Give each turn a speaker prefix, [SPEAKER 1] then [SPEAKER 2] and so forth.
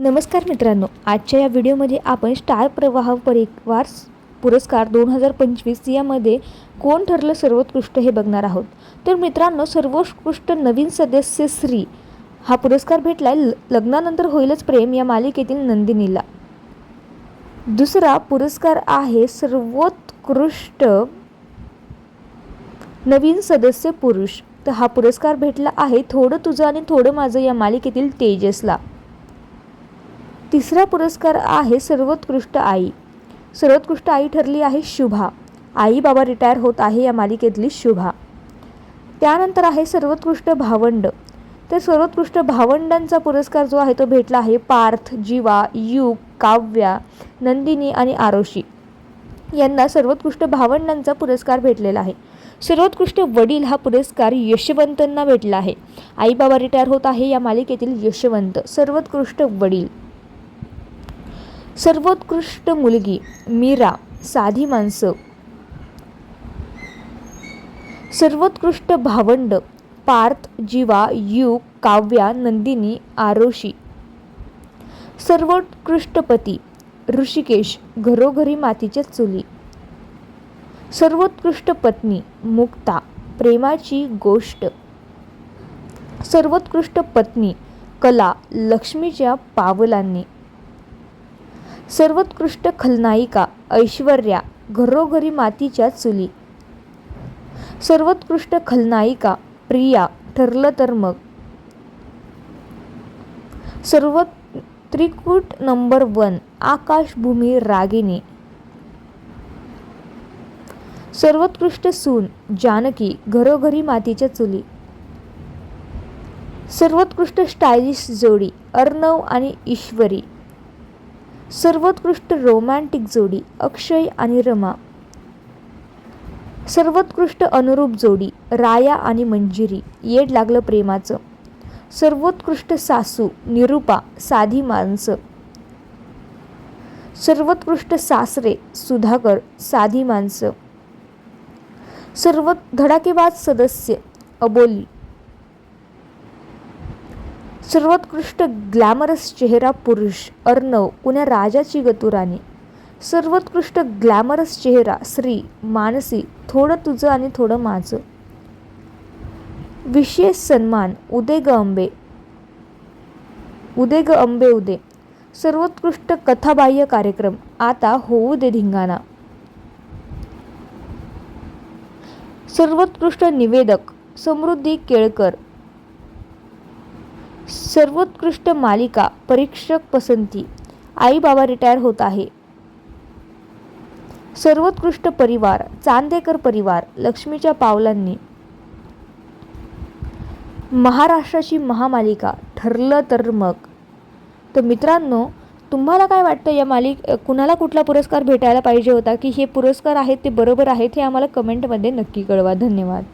[SPEAKER 1] नमस्कार मित्रांनो आजच्या या व्हिडिओमध्ये आपण स्टार प्रवाह परिवार पुरस्कार दोन हजार पंचवीस यामध्ये कोण ठरलं सर्वोत्कृष्ट हे बघणार आहोत. तर मित्रांनो सर्वोत्कृष्ट नवीन सदस्य श्री हा पुरस्कार भेटलाय. ल- लग्नानंतर होईलच प्रेम या मालिकेतील नंदिनीला. दुसरा पुरस्कार आहे सर्वोत्कृष्ट नवीन सदस्य पुरुष. तर हा पुरस्कार भेटला आहे थोडं तुझं आणि थोडं माझं या मालिकेतील तेजसला. तिसरा पुरस्कार आहे सर्वोत्कृष्ट आई. सर्वोत्कृष्ट आई ठरली आहे शुभा. आई बाबा रिटायर होत आहे या मालिकेतली शुभा. त्यानंतर आहे सर्वोत्कृष्ट भावंड. तर सर्वोत्कृष्ट भावंडांचा पुरस्कार जो आहे तो भेटला आहे पार्थ जीवा युग काव्या नंदिनी आणि आरोशी. यांना सर्वोत्कृष्ट भावंडांचा पुरस्कार भेटलेला आहे. सर्वोत्कृष्ट वडील हा पुरस्कार यशवंतांना भेटला आहे. आई बाबा रिटायर होत आहे या मालिकेतील यशवंत सर्वोत्कृष्ट वडील. सर्वोत्कृष्ट मुलगी मीरा साधी माणसं. सर्वोत्कृष्ट भावंड पार्थ जीवा युग काव्या नंदिनी आरोशी. सर्वोत्कृष्ट पती ऋषिकेश घरोघरी मातीच्या चुली. सर्वोत्कृष्ट पत्नी मुक्ता प्रेमाची गोष्ट. सर्वोत्कृष्ट पत्नी कला लक्ष्मीच्या पावलांनी. सर्वोत्कृष्ट खलनायिका ऐश्वर्या घरोघरी मातीच्या चुली. सर्वोत्कृष्ट खलनायिका प्रिया ठरलं तर मग. सर्व त्रिकूट नंबर वन आकाशभूमी रागिनी सर्वोत्कृष्ट सून जानकी घरोघरी मातीच्या चुली. सर्वोत्कृष्ट स्टायलिश जोडी अर्णव आणि ईश्वरी. सर्वोत्कृष्ट रोमॅन्टिक जोडी अक्षय आणि रमा. सर्वोत्कृष्ट अनुरूप जोडी राया आणि मंजिरी. येड लागलं प्रेमाचं. सर्वोत्कृष्ट सासू निरूपा साधी माणसं. सर्वोत्कृष्ट सासरे सुधाकर साधी माणसं. सर्व धडाकेबाज सदस्य अबोली. सर्वोत्कृष्ट ग्लॅमरस चेहरा पुरुष अर्णव पुण्या राजाची गतुराणी. सर्वोत्कृष्ट ग्लॅमरस चेहरा श्री मानसी थोडं तुझं आणि थोडं माझं. विशेष सन्मान उदे ग अंबे. उदे ग अंबे उदे. सर्वोत्कृष्ट कथाबाह्य कार्यक्रम आता होऊ दे धिंगाणा. सर्वोत्कृष्ट निवेदक समृद्धी केळकर. सर्वोत्कृष्ट मालिका परीक्षक पसंती. आई बाबा रिटायर होत आहे. सर्वोत्कृष्ट परिवार चांदेकर परिवार लक्ष्मीच्या पावलांनी. महाराष्ट्राची महामालिका ठरलं तर मग. तर मित्रांनो तुम्हाला काय वाटतं या मालिक कुणाला कुठला पुरस्कार भेटायला पाहिजे होता? की हे पुरस्कार आहेत ते बरोबर आहेत हे आम्हाला कमेंटमध्ये नक्की कळवा. धन्यवाद.